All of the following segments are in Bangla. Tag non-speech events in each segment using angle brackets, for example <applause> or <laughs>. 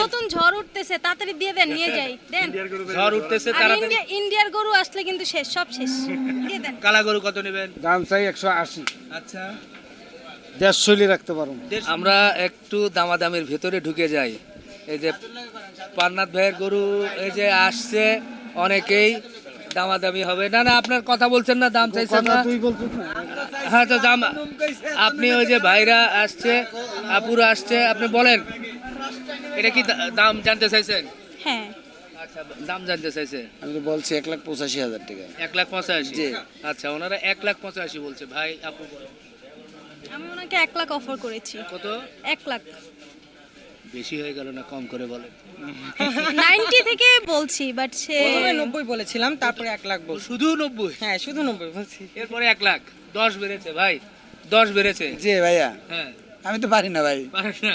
নতুন ঝড় উঠতেছে তাড়াতাড়ি দিয়ে দেন নিয়ে যাই। দেন। ঝড় উঠতেছে তাড়াতাড়ি। ইন্ডিয়ার গরু আসলে কিন্তু শেষ সব শেষ। দিয়ে দেন। কালা গরু কত নেবেন? দাম চাই একশো আশি। আচ্ছা। দেড়শোলি রাখতে পারব। আমরা একটু দামাদামির ভেতরে ঢুকে যাই। এই যে পান্নাথ ভাইয়ের গরু এই যে আসছে অনেকেই দামাদামি হবে। না না আপনার কথা বলছেন না দাম চাইছেন না। না। হ্যাঁ তো দাম আপনি ওই যে ভাইরা আসছে আপুরা আসছে আপনি বলেন। এটা কি দাম জানতে চাইছেন? হ্যাঁ। আচ্ছা দাম জানতে চাইছে। আমি তো বলছি এক লাখ পঁচাশি হাজার টাকা। এক লাখ পঁচাশি? জি। আচ্ছা ওনারা এক লাখ পঁচাশি বলছে। ভাই আপু আমি ওনাকে এক লাখ অফার করেছি। কত? এক লাখ। বেশি হয়ে গেল না কম করে বলেন। নাইনটি থেকে বলছি বাট সে প্রথমে নব্বই বলেছিলাম তারপরে এক লাখ বলছি। শুধু নব্বই? হ্যাঁ শুধু নব্বই বলছি। এরপরে এক লাখ। দশ বেড়েছে ভাই। দশ বেড়েছে। জি ভাইয়া। হ্যাঁ। আমি তো পারি না ভাই। পারেন না?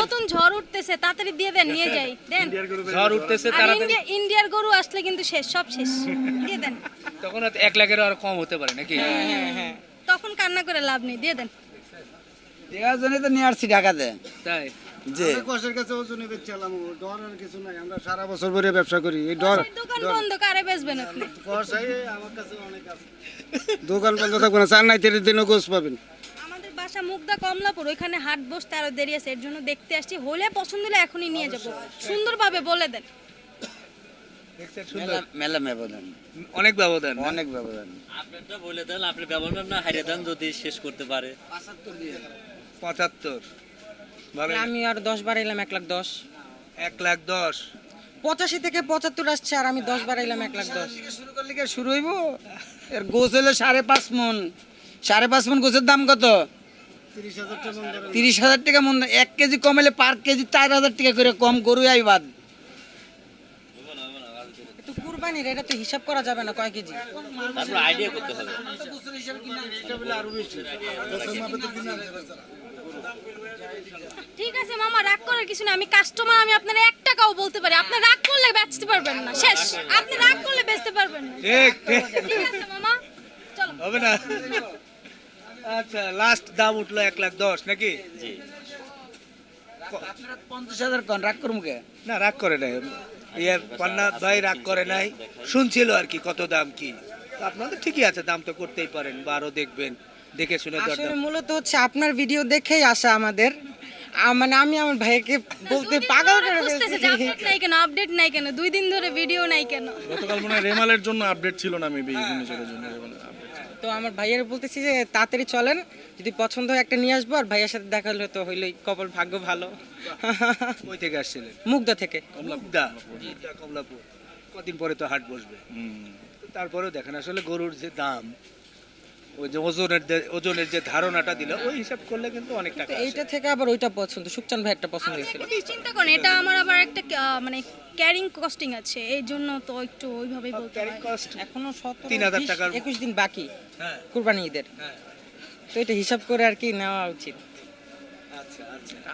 নতুন ঝড় উঠতেছে তাড়াতাড়ি দিয়ে দেন নিয়ে যাই। দেন। ঝড় উঠতেছে তাড়াতাড়ি। ইন্ডিয়ার গরু আসলে কিন্তু শেষ সব শেষ। দিয়ে দেন। তখন এক লাখেরও আর কম হতে পারে নাকি? হ্যাঁ হ্যাঁ তখন কান্না করে লাভ নেই দিয়ে দেন। দেওয়ার জন্য তো নিয়ে আসছি ঢাকাতে। তাই? জি কষের কাছে ওজনে বেচছিলাম ডর আর কিছু নাই আমরা সারা বছর ধরে ব্যবসা করি এই ডর দোকান বন্ধ কারে বেচবেন আপনি? কষাই আমার কাছে অনেক আছে। দোকান বন্ধ থাকবে না চার নাই দিনও গোস পাবেন। বাসা মুগদা কমলাপুর ওইখানে হাট বসতে আরও দেরি আছে এর জন্য দেখতে আসছি। হলে পছন্দ হলে এখনই নিয়ে যাব। সুন্দরভাবে বলে দেন। সুন্দর? মেলা ব্যবধান। অনেক ব্যবধান অনেক ব্যবধান। আপনারটা বলে দেন আপনি ব্যবহার না হারিয়ে দেন যদি শেষ করতে পারে। পঁচাত্তর আমি আর দশ বার এলাম এক লাখ দশ। এক লাখ দশ। পঁচাশি থেকে পঁচাত্তর আসছে আর আমি দশ বার এলাম এক লাখ দশ। শুরু করলে কি শুরু হইব? এর গোছ হলো সাড়ে পাঁচ মন। সাড়ে পাঁচ মন গোছের দাম কত? তিরিশ হাজার টাকা মন এক কেজি কমাইলে পার কেজি চার হাজার টাকা করে কম গরু আই বাদ কুরবানির এটা তো হিসাব করা যাবে না কয় কেজি। আইডিয়া করতে হবে। ঠিক আছে মামা রাগ করার কিছু না আমি কাস্টমার আমি আপনার এক টাকাও বলতে পারি। আপনি রাগ করলে বেচতে পারবেন না। শেষ। আপনি রাগ করলে বেচতে পারবেন না। ঠিক ঠিক। ঠিক আছে মামা চলো। হবে না। আচ্ছা লাস্ট দাম উঠল এক লাখ দশ নাকি? পঞ্চাশ হাজার কন রাগ করব কে? না রাগ করে নাই। ইয়ার পান্নাথ ভাই রাগ করে নাই। শুনছিল আর কি কত দাম কি। আপনাদের ঠিকই আছে দাম তো করতেই পারেন বা আরও দেখবেন দেখে শুনে আসলে মূলত হচ্ছে আপনার ভিডিও দেখেই আসা আমাদের। মানে আমি আমার ভাইকে বলতে পাগল করে ফেলছি। আপডেট নাই কেন আপডেট নাই কেন? দুই দিন ধরে ভিডিও নাই কেন? গতকাল মনে রেমালের জন্য আপডেট ছিল না মেবি জন্য। তো আমার ভাইয়ের বলতেছি যে তাড়াতাড়ি চলেন যদি পছন্দ হয় একটা নিয়ে আসব আর ভাইয়ের সাথে দেখা হলে তো হইলেই কপাল ভাগ্য ভালো। কই থেকে আসছিলেন? মুগদা থেকে। মুগদা কমলাপুর। কদিন পরে তো হাট বসবে। হুম। তারপরেও দেখেন আসলে গরুর যে দাম ওই যে ওজনের যে- ওজনের যে ধারণাটা দিল ওই হিসাব করলে কিন্তু অনেক টাকা এইটা থেকে আবার ওইটা পছন্দ সুকচান ভাইয়েরটা পছন্দ হয়েছিল চিন্তা করেন এটা আমার আবার একটা মানে ক্যারিং কস্টিং আছে এই জন্য তো একটু ওইভাবেই বলতে হয়। Carrying এখনও সতেরো তিন হাজার বিশ, একুশ দিন বাকি হ্যাঁ। কুরবানি ঈদের। হ্যাঁ। তো এটা হিসাব করে আর কি নেওয়া উচিত।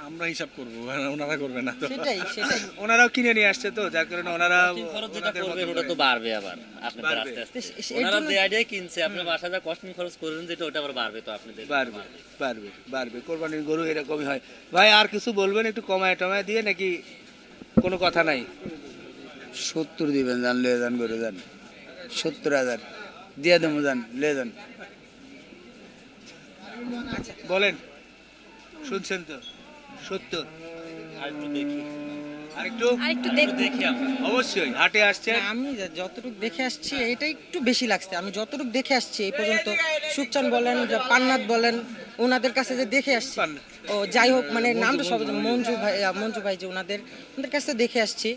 আমরা হিসাব করব ওনারা করবে না তো। সেটাই সেটাই। ওনারাও কিনে নিয়ে আসছে তো যার কারণে ওনারা খরচ যেটা করবে ওটা তো। বাড়বে আবার আপনাদের আস্তে আস্তে। ওনারা যে আইডিয়া কিনছে আপনার বাসা যা কস্টিং খরচ করবেন যেটা ওটা আবার বাড়বে তো আপনাদের? বাড়বে বাড়বে বাড়বে। কোরবানির গরু এরকমই হয়। ভাই আর কিছু বলবেন একটু কমায় টমায় দিয়ে নাকি কোনো কথা নাই? সত্তর দিবেন যান লে যান করে যান। সত্তর হাজার। দিয়ে দেবো যান লয়ে যান। বলেন। শুনছেন তো? সত্তর। আর একটু দেখি। আরেকটু? আর দেখ। দেখি অবশ্যই হাটে আসছে। আমি যা- যতটুকু দেখে আসছি এটা একটু বেশি লাগছে। আমি যতটুকু দেখে আসছি এই পর্যন্ত সুখচান বলেন পান্নাথ বলেন ওনাদের কাছে যে দেখে আসছি। ও যাই হোক মানে নামটা সব মঞ্জু ভাই মঞ্জু ভাই যে ওনাদের ওনাদের কাছে দেখে আসছি।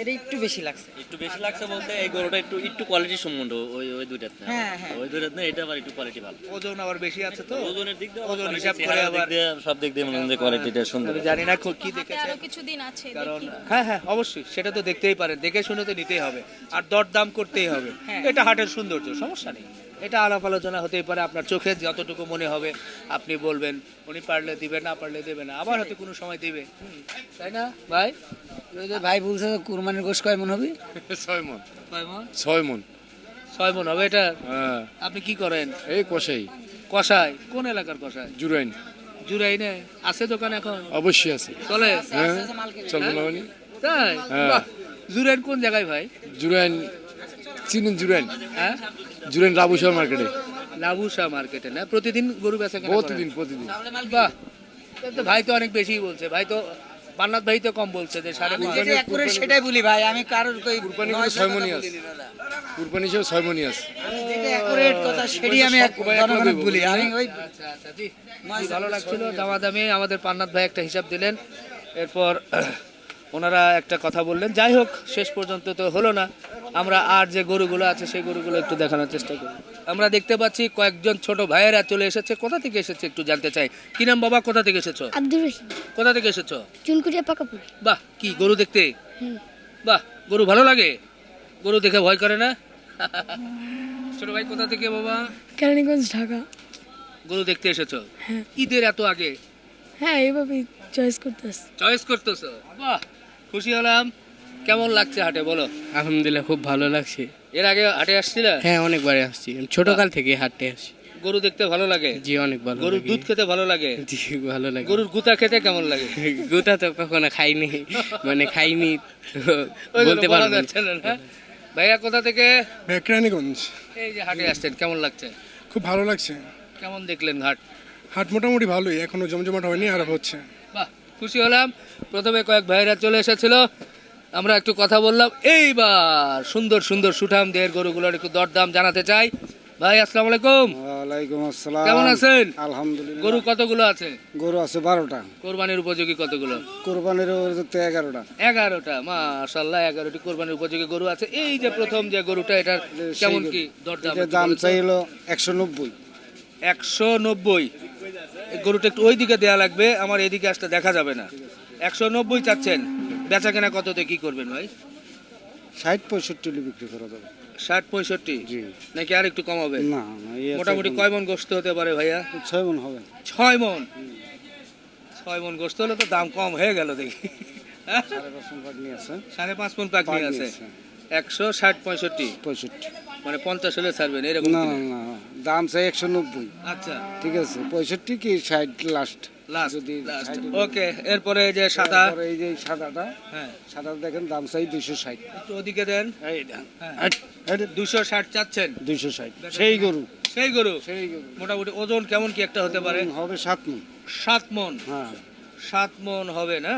এটা একটু বেশি লাগছে। একটু বেশি লাগছে বলতে এই গরুটা একটু একটু কোয়ালিটি সম্বন্ধ ওই ওই দুইটাতে না। হ্যাঁ, হ্যাঁ। ওই দুইটাতে না এটা আবার একটু কোয়ালিটি ভালো। ওজন আবার বেশি আছে তো? ওজনের দিক দিয়ে ওজন হিসাব করে আবার সব দিক দিয়ে মনে হয় যে কোয়ালিটিটা সুন্দর। জানি না কি হাতে দেখেছেন আরও কিছুদিন আছে কারণ হ্যাঁ হ্যাঁ অবশ্যই সেটা তো দেখতেই পারে দেখে শুনে তো নিতেই হবে। আর দর দাম করতেই হবে। এটা হাটের সৌন্দর্য সমস্যা নেই। এটা আলাপ আলোচনা হতেই পারে আপনার চোখে যতটুকু মনে হবে আপনি বলবেন। উনি পারলে দিবে না পারলে দেবে না। আবার হয়তো কোনো সময় দিবে। তাই না ভাই? যে ভাই বলছে যে কুরবানির গোশ কয় মন হবে? <laughs> ছয় মন। কয়? ছয় মন। ছয় মন হবে এটা? হ্যাঁ। আপনি কি করেন? এই কষাই। কষায় কোন এলাকার কষাই? জুরাইন। জুরাইনে? আছে দোকান এখন? অবশ্যই আছে। চলে? হ্যাঁ। চলবে না মানে তাই? হ্যাঁ। বাহ। জুরাইন কোন জায়গায় ভাই? জুরাইন। চিনেন জুরাইন। হ্যাঁ? জুরাইন রাবুসার মার্কেটে। লাবুসা মার্কেটে না? প্রতিদিন গরু বেচা কেনা প্রতিদিন প্রতিদিন। বাহ! তো ভাই তো অনেক বেশি বলছে। ভাই তো পান্নাত ভাই তো কম বলছে যে সাড়ে accurate সেটাই বলি ভাই আমি কারোর কই কুরবানি করে ছয় মণি আছে। কুরবানি হিসেবে ছয় মনি আছে। আমি যেটা accurate কথা সেটাই আমি এক- জনগণকে বলি। আমি ওই আচ্ছা আচ্ছা জি। জি, ভালো লাগছিল দামাদামি আমাদের পান্নাত ভাই একটা হিসাব দিলেন। এরপর ওনারা একটা কথা বললেন যাই হোক শেষ পর্যন্ত তো হলো না। আমরা আর যে গরুগুলো আছে সেই গরুগুলো একটু দেখানোর চেষ্টা করি। আমরা দেখতে পাচ্ছি কয়েকজন ছোট ভাইয়েরা চলে এসেছে। কোথা থেকে এসেছে একটু জানতে চাই। কি নাম বাবা? কোথা থেকে এসেছ? আব্দুর রহিম। কোথা থেকে এসেছ? চুনকুটিয়া পাকাপুর। বাহ কি গরু দেখতে? বাহ গরু ভালো লাগে? গরু দেখে ভয় করে না? ছোট ভাই কোথা থেকে বাবা? কেরানীগঞ্জ ঢাকা। গরু দেখতে এসেছ? ঈদের এত আগে? হ্যাঁ এইভাবেই চয়েস করতেছে। চয়েস করতেছো? বাহ খুশি হলাম। কেমন লাগছে হাটে বলো? আলহামদুলিল্লাহ খুব ভালো লাগছে। এর আগে হাটে আসছিল? হ্যাঁ অনেকবারই আসছি। আমি ছোটকাল থেকে হাঁটতে আসছি। গরু দেখতে ভালো লাগে? জি অনেক ভালো গরুর দুধ খেতে ভালো লাগে? জি ভালো লাগে। গরুর গুতা খেতে কেমন লাগে? <laughs> গোটা তো কখনো খাইনি। <laughs> মানে খাইনি বলতে বলা পারব না। ভাইয়া কোথা থেকে? ব্যাকরানীগঞ্জ এই যে হাটে আসছেন কেমন লাগছে? খুব ভালো লাগছে। কেমন দেখলেন হাট? হাট মোটামুটি ভালোই এখনও জমজমাট হয়নি আর হচ্ছে। বাহ খুশি হলাম। প্রথমে কয়েক ভাইরা চলে এসেছিল। আমরা একটু কথা বললাম। এইবার সুন্দর সুন্দর সুঠাম দেহের গরুগুলোর একটু দরদাম জানাতে চাই। ভাই আসসালামু আলাইকুম। ওয়ালাইকুম আসসালাম। কেমন আছেন? আলহামদুলিল্লাহ। গরু কতগুলো আছে? গরু আছে বারোটা। কোরবানির উপযোগী কতগুলো? কোরবানির তো এগারোটা। এগারোটা মাশাল্লাহ এগারোটি কোরবানির উপযোগী গরু আছে। এই যে প্রথম যে গরুটা এটার কেমন কি দরদাম এটা দাম চাইলো একশো নব্বই। একশো নব্বই। গরুটা একটু ওই দিকে দেয়া লাগবে আমার এদিকে আসতে দেখা যাবে না। একশো নব্বই চাচ্ছেন বেচা কেনা কততে কি করবেন ভাই? ষাট পঁয়ষট্টি বিক্রি করা যাবে। ষাট পঁয়ষট্টি? নাকি আর একটু কমাবে? না না মোটামুটি কয় মন গোস্ত হতে পারে ভাইয়া? ছয় মন হবে। ছয় মন? ছয় মন গোস্ত হলে তো দাম কম হয়ে গেল দেখি? সাড়ে পাঁচ মন পাকনি আছে। একশো ষাট পঁয়ষট্টি? পঁয়ষট্টি। মানে পঞ্চাশ হলে ছাড়বেন এরকম না না দাম চাই একশো নব্বই। আচ্ছা। ঠিক আছে পঁয়ষট্টি কি ষাট লাস্ট যদি ওকে এরপরে এই যে সাদা? এই যে সাদাটা হ্যাঁ। সাদা দেখেন দাম চাই দুইশো ষাট। একটু ওদিকে দেন। হ্যাঁ। দুশো ষাট চাচ্ছেন। দুইশো ষাট। সেই গরু। সেই গরু? সেই গরু। মোটামুটি ওজন কেমন কি একটা হতে পারে? হবে সাত মন। সাত মন? হ্যাঁ। সাত মন হবে না?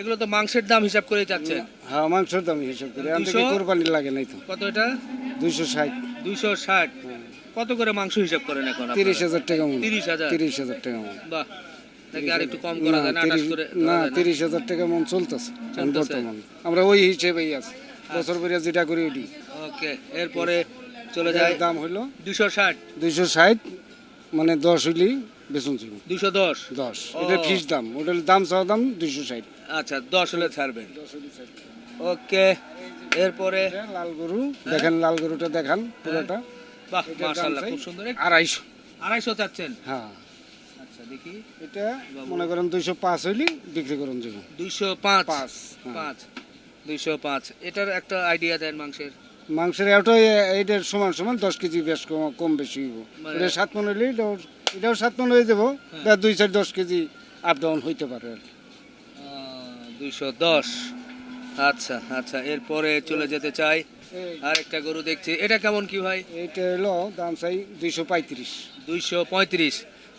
এগুলো তো মাংসের দাম হিসাব করে চাচ্ছেন। হ্যাঁ মাংসের দাম হিসাব করে। আমি? কোরবানি লাগে নাই তো। কত এটা? দুইশো ষাট। দুইশো ষাট। কত করে মাংস হিসাব করেন এখন তিরিশ হাজার টাকা মন। তিরিশ হাজার? তিরিশ হাজার টাকা মন। বাহ না তিরিশ হাজার টাকা মন চলতেছে বর্তমান। আমরা ওই হিসেবেই আছি। বছর পরে যেটা করি ওটি ওকে এরপরে চলে যায় দাম হইল দুশো ষাট। দুইশো ষাট মানে দশ ছিল। দুশো দশ। দশ। এটা ফিস দাম। ওটার দাম দাম ষাট। আচ্ছা দশ হলে ছাড়বেন। ওকে এরপরে? লাল গরু। দেখেন লাল গরুটা দেখান পুরোটা। বাহ মাশাআল্লাহ খুব সুন্দর আড়াইশো। আড়াইশো চাচ্ছেন? হ্যাঁ। আচ্ছা দেখি। এটা মনে করেন দুইশো পাঁচ হইলে বিক্রি করুন যাব দুইশো পাঁচ? পাঁচ, হ্যাঁ। পাঁচ। দুইশো পাঁচ। এটার একটা আইডিয়া দেন মাংসের। মাংসের এটাও এইটার সমান সমান দশ কেজি বেশ কম বেশি হইব। মানে- এটা সাত মন হইলে এটাও এটাও সাত মন হয়ে যাব। বা দুই চার দশ কেজি আপ ডাউন হইতে পারে আর কি। দুইশো দশ। আচ্ছা আচ্ছা এরপরে চলে যেতে চাই আর একটা গরু দেখছি। এটা কেমন কি ভাই? এইটা হলো দাম চাই দুইশো পঁয়ত্রিশ। দুইশো পঁয়ত্রিশ।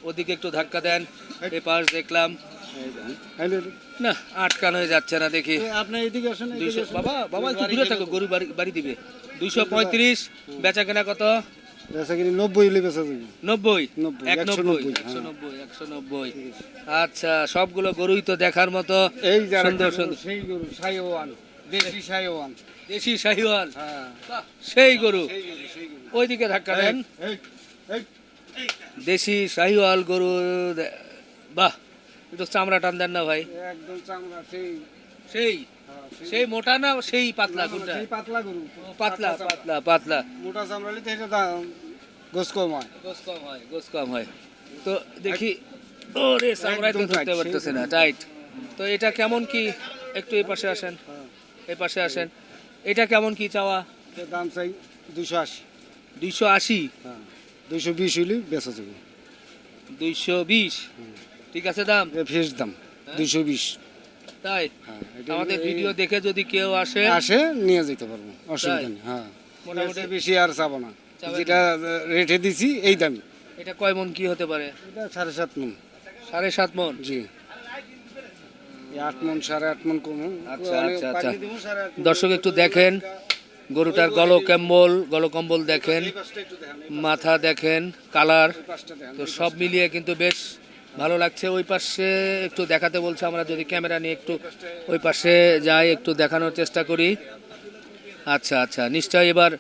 ওদিকে একটু ধাক্কা দেন। এ পাশ দেখলাম। না আটকান হয়ে যাচ্ছে না দেখি। আপনি এইদিকে আসেন দুইশো বাবা বাবা একটু দূরে থাকো গরু বাড়ি বাড়ি দিবে। দুইশো পঁয়ত্রিশ বেচা কেনা কত হ্যাঁ। নব্বই একশো নব্বই। আচ্ছা সবগুলো গরুই তো দেখার মতো সুন্দর সুন্দর। সেই গরু দেশি দেশি শাহিওয়াল? হ্যাঁ। সেই গরু। ওইদিকে ধাক্কা দেন। দেশি শাহিওয়াল গরু বাহ একটু চামড়া টান দেন না ভাই। একদম চামড়া সেই। সেই? হ্যাঁ, সেই। মোটা না সেই পাতলা কোনটা সেই পাতলা গরু। পাতলা পাতলা পাতলা মোটা চামড়া নিতে এটা দাম গোস কম হয়। গোস কম হয় গোস কম হয়। তো দেখি ওরে চামড়ায় তো ধরতে পারতেছে না টাইট তো এটা কেমন কি? একটু এই পাশে আসেন এই পাশে আসেন। এটা কেমন কি চাওয়া? দাম চাই দুশো আশি। দুইশো আশি? হ্যাঁ দুইশো বিশ হইলে বেচা যাবে। দুইশো বিশ? ঠিক আছে দাম? ফিস দাম দুইশো বিশ। তাই? হ্যাঁ আমাদের ভিডিও দেখে যদি কেউ আসে? আসে নিয়ে যেতে পারব অসুবিধা নেই হ্যাঁ। মোটামুটি বেশি আর চাবো না? যেটা রেটে দিছি এই দামি এটা কয় মন কি হতে পারে? এটা সাড়ে সাত মন। সাড়ে সাত মন? জি এই আট মন সাড়ে আট মন কম আচ্ছা, আচ্ছা, আচ্ছা। দর্শক একটু দেখেন। গরুটার গল কম্বল গল কম্বল দেখেন। মাথা দেখেন কালার। তো সব মিলিয়ে কিন্তু বেশ ভালো লাগছে। ওই পাশে একটু দেখাতে বলছে আমরা যদি ক্যামেরা নিয়ে একটু ওই পাশে যাই একটু দেখানোর চেষ্টা করি। আচ্ছা আচ্ছা নিশ্চয় এবার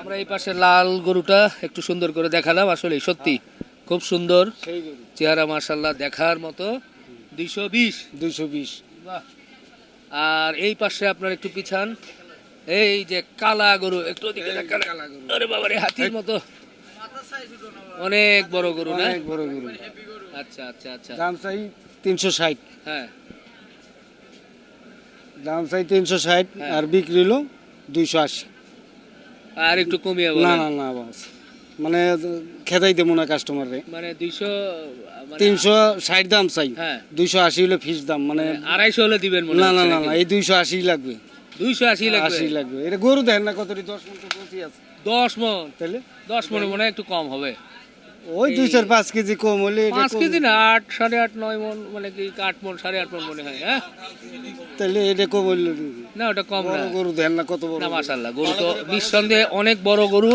আমরা এই পাশে লাল গরুটা একটু সুন্দর করে দেখালাম আসলে সত্যি। খুব সুন্দর চেহারা মার্শাল্লাহ দেখার মতো। দুইশো বিশ। দুইশো বিশ। আর এই পাশে আপনার একটু পিছান। এই যে কালা গরু একটু আরে বাবা রে হাতির মতো। অনেক বড় গরু না? অনেক বড় গরু। আচ্ছা আচ্ছা আচ্ছা। দাম চাই তিনশো ষাট। হ্যাঁ। দাম চাই তিনশো ষাট হ্যাঁ। আর বিক্রি হলো দুইশো আশি। আর একটু কমিয়ে না না না বাস। মানে খেদাই দেবো না কাস্টমারে মানে দুইশো মানে তিনশো ষাট দাম চাই। হ্যাঁ। দুইশো আশি হলে ফিস দাম মানে আড়াইশো হলে দিবেন না না না না এই দুইশো আশি লাগবে। দুইশো আশি লাগবে? আশি লাগবে। এটা গরু দেন না কত দশ মন তো আছে। দশ মন? তাহলে? দশ মনে মনে হয় একটু কম হবে। ওই দুই চার পাঁচ কেজি কম হলে পাঁচ কেজি না আট সাড়ে আট নয় মন মানে কি আট মন সাড়ে আট মন মনে হয় হ্যাঁ? তাহলে এটা কম হইল না ওটা কম না। গরু দেন না কত বড় না গরু? তো নিঃসন্দেহে অনেক বড় গরু।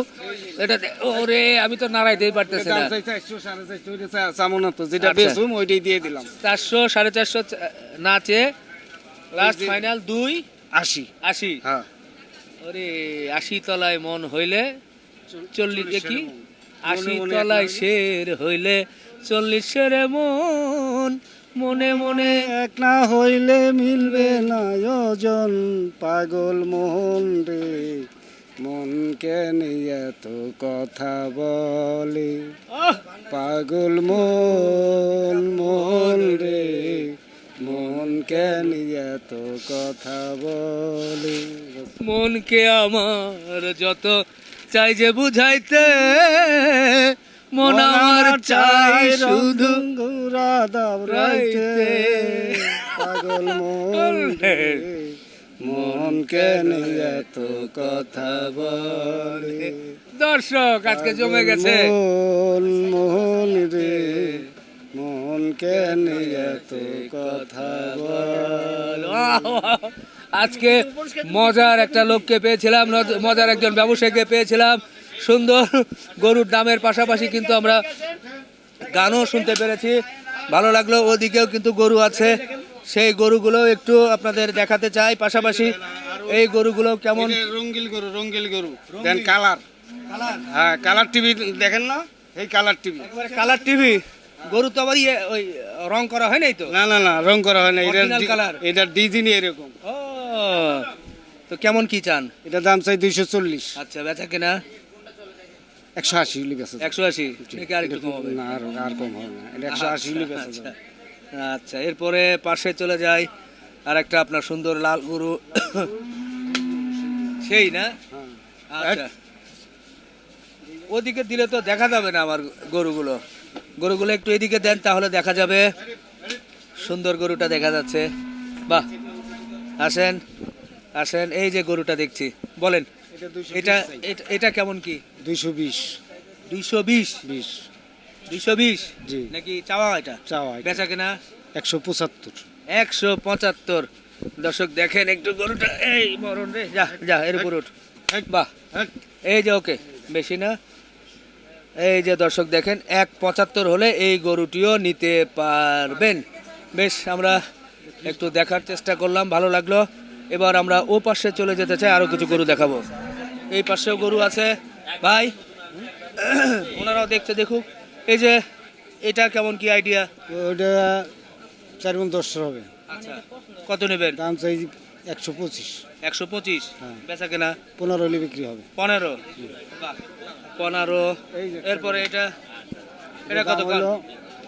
এটা ওরে আমি তো নাড়াইতেই পারতেছি না। চাই চারশো সাড়ে চারশো ওইটা চা- চামো না তো যেটা আচ্ছা। বেচুম ওইটাই দিয়ে দিলাম। চারশো সাড়ে চারশো চা- না চেয়ে লাস্ট ফাইনাল দুই আশি। আশি। হ্যাঁ। ওরে আশি তলায় মন হইলে চল্লিশ কি আশি তলায় শের হইলে চল্লিশের মন। মনে মনে এক না হইলে মিলবে না ওজন পাগল মোহন রে মন কেন এত কথা বলে। পাগল মন মোহন রে মন কেন এত কথা বলে। মনকে আমার যত চাই যে বুঝাইতে মন আমার চাই শুধু ঘুরা দাবড়াইতে পাগল মন মন কেন এত কথা বলে। দর্শক আজকে জমে গেছে। মোহন রে মন কেন এত কথা বল। আজকে মজার একটা লোককে পেয়েছিলাম মজার একজন ব্যবসায়ীকে পেয়েছিলাম। সুন্দর গরুর দামের পাশাপাশি কিন্তু আমরা গানও শুনতে পেরেছি। ভালো লাগল ওদিকেও কিন্তু গরু আছে। সেই গরুগুলো একটু আপনাদের দেখাতে চাই। পাশাপাশি এই গরুগুলো কেমন? রঙ্গিল গরু রঙ্গিল গরু। দেন কালার। হ্যাঁ কালার টিভি দেখেন না? এই কালার টিভি। Colour TV. গরু তো আবার ইয়ে ওই রং করা হয় নাই তো? না না না রং করা হয় না। এটা colour? এটা ডিজাইনই এরকম। ও তো কেমন কি চান? এটা দাম চাই দুইশো চল্লিশ। আচ্ছা বেচা কেনা? একশো আশি বেচা যাবে। একশো আশি? নাকি আর একটু কম হবে? না আর আর কম হবে না। এটা একশো আশি হলে বেচা আচ্ছা আচ্ছা এরপরে পাশে চলে যাই। আর একটা আপনার সুন্দর লাল গরু। সেই না? আচ্ছা। ওদিকে দিলে তো দেখা যাবে না আমার গরুগুলো। গরুগুলো একটু এদিকে দেন তাহলে দেখা যাবে। সুন্দর গরুটা দেখা যাচ্ছে। বাহ আসেন আসেন এই যে গরুটা দেখছি। বলেন এটা এটা কেমন কি? দুইশো বিশ। দুইশো বিশ? বিশ। দুইশো বিশ? জি। নাকি চাওয়া এটা? চাওয়া। বেচা কেনা? একশো পঁচাত্তর। একশো পঁচাত্তর। দর্শক দেখেন একটু গরুটা। এই মরণ রে। যা যা এর উপর উঠ। বাহ। এই যে ওকে। বেশি না। এই যে দর্শক দেখেন এক পঁচাত্তর হলে এই গরুটিও নিতে পারবেন। বেশ আমরা একটু দেখার চেষ্টা করলাম ভালো লাগল। এবার আমরা ও পাশে চলে যেতে চাই আরও কিছু গরু দেখাবো। এই পাশেও গরু আছে। ভাই ওনারাও দেখতে দেখুক। এই যে এটা কেমন কি আইডিয়া ওটা চার গুণ দশটা হবে। আচ্ছা কত নেবেন? দাম চাই একশো পঁচিশ। একশো পঁচিশ? হ্যাঁ। বেচা কেনা? পনেরো হলে বিক্রি হবে। পনেরো? পনেরো। এরপরে এটা? এটা কত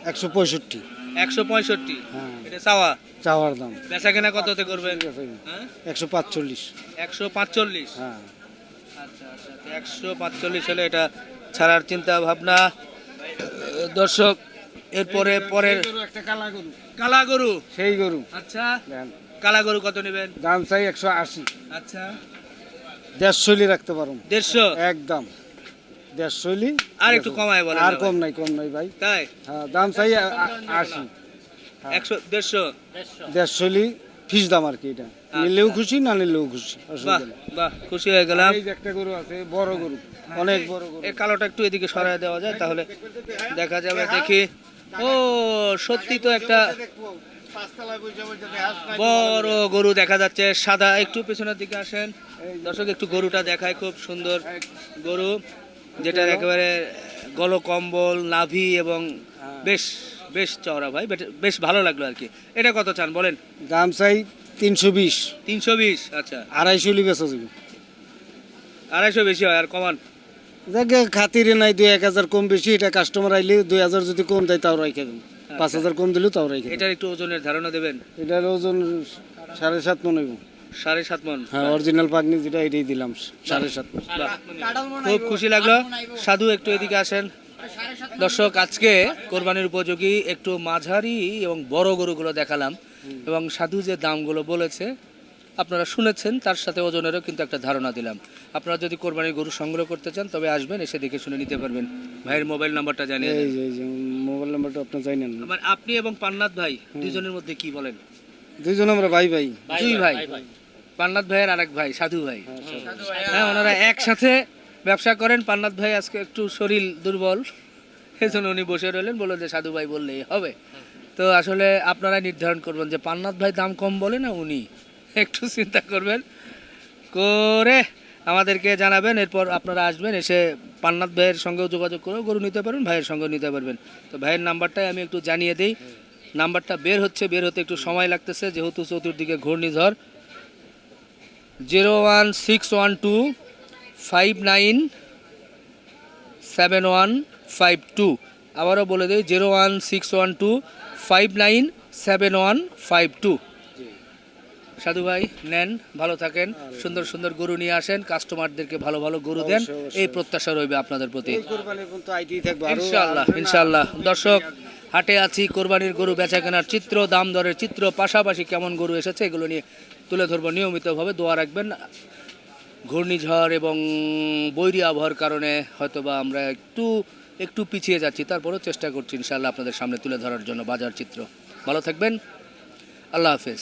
একশো পঁয়ষট্টি। একশো পঁয়ষট্টি? হ্যাঁ। এটা চাওয়া? চাওয়ার দাম। বেচা কেনা কততে করবেন। হ্যাঁ? একশো পাঁচচল্লিশ। একশো পাঁচচল্লিশ? হ্যাঁ। আচ্ছা আচ্ছা একশো পাঁচচল্লিশ হলে এটা ছাড়ার চিন্তা ভাবনা। দর্শক এরপরে পরের একটা কালা গরু। কালা গরু? সেই গরু। আচ্ছা। কালা গরু কত নেবেন? দাম চাই একশো আশি। আচ্ছা। দেড়শোলি রাখতে পারো দেড়শো? একদম। দেড়শোলি আর একটু কমায় বলেন আর কম নাই কম নাই ভাই। তাই? হ্যাঁ দাম চাই আশি। একশো দেড়শো? দেড়শোলি ফিস দাম আর কি এটা। নিলেও খুশি না নিলেও খুশি? বাহ খুশি হয়ে গেলাম। এই একটা গরু আছে বড় গরু অনেক বড় গরু। এই কালোটা একটু এদিকে সরায় দেওয়া যায় তাহলে দেখা যাবে দেখি। ও সত্যি তো একটা বড় গরু দেখা যাচ্ছে। সাদা একটু পেছনের দিকে আসেন। দর্শক একটু গরুটা দেখায় খুব সুন্দর গরু যেটার একেবারে গলকম্বল নাভি এবং বেশ বেশ চওড়া ভাই বেশ ভালো লাগল আর কি। এটা কত চান বলেন? দাম চাই তিনশো বিশ। তিনশো বিশ আচ্ছা। আড়াইশোলি বেচা যাবে। আড়াইশো বেশি হয় আর কমান? দেখে খাতিরে নাই দুই এক হাজার কম বেশি এটা কাস্টমার আইলে দুই হাজার যদি কম দেয় তাও রাইখে দেবো পাঁচ হাজার কম দিলেও তাও রাইখে এটার একটু ওজনের ধারণা দেবেন? এটার ওজন সাড়ে সাত মন হইব। সাড়ে সাত মন। হ্যাঁ অরিজিনাল পাগনি যেটা এটাই দিলাম সাড়ে সাত মণ। খুব খুশি লাগল। সাধু একটু এদিকে আসেন। দর্শক আজকে কোরবানির উপযোগী একটু মাঝারি এবং বড় গরুগুলো দেখালাম এবং সাধু যে দামগুলো বলেছে আপনারা শুনেছেন তার সাথে ওজনেরও কিন্তু একটা ধারণা দিলাম। আপনারা যদি কোরবানির গরু সংগ্রহ করতে চান তবে আসবেন এসে দেখে শুনে নিতে পারবেন। ভাইয়ের মোবাইল নাম্বারটা জানিয়ে মোবাইল নাম্বারটা আপনার জানেন? না আমার আপনি এবং পান্নাথ ভাই দুজনের মধ্যে কি বলেন? দুইজন আমরা ভাই ভাই। দুই ভাই। পান্নাথ ভাইয়ের আরেক ভাই সাধু ভাই। হ্যাঁ ওনারা একসাথে ব্যবসা করেন। পান্নাথ ভাই আজকে একটু শরীর দুর্বল। সেজন্য উনি বসে রইলেন বললেন যে সাধু ভাই বললেই হবে। তো আসলে আপনারা নির্ধারণ করবেন যে পান্নাথ ভাই দাম কম বলে না উনি? একটু চিন্তা করবেন। করে আমাদেরকে জানাবেন, এরপর আপনারা আসবেন, এসে পান্নাথ ভাইয়ের সঙ্গেও যোগাযোগ করেও গরু নিতে পারবেন, ভাইয়ের সঙ্গেও নিতে পারবেন। তো ভাইয়ের নাম্বারটাই আমি একটু জানিয়ে দিই। নাম্বারটা বের হচ্ছে, বের হতে একটু সময় লাগতেছে, যেহেতু চতুর্দিকে ঘূর্ণিঝড়। Zero one six one two five nine seven one five two. আবারও বলে দিই, zero one six one two five nine seven one five two. সাধু ভাই নেন ভালো থাকেন। সুন্দর সুন্দর গরু নিয়ে আসেন কাস্টমারদেরকে ভালো ভালো গরু দেন এই প্রত্যাশা রইবে আপনাদের প্রতি। ইনশাআল্লাহ ইনশাআল্লাহ। দর্শক হাটে আছি কোরবানির গরু বেচা কেনার চিত্র দাম দরের চিত্র পাশাপাশি কেমন গরু এসেছে এগুলো নিয়ে তুলে ধরবো নিয়মিতভাবে। দোয়া রাখবেন ঘূর্ণিঝড় এবং বৈরী আবহাওয়ার কারণে হয়তোবা আমরা একটু একটু পিছিয়ে যাচ্ছি তারপরেও চেষ্টা করছি ইনশাআল্লাহ আপনাদের সামনে তুলে ধরার জন্য বাজার চিত্র। ভালো থাকবেন আল্লাহ হাফেজ।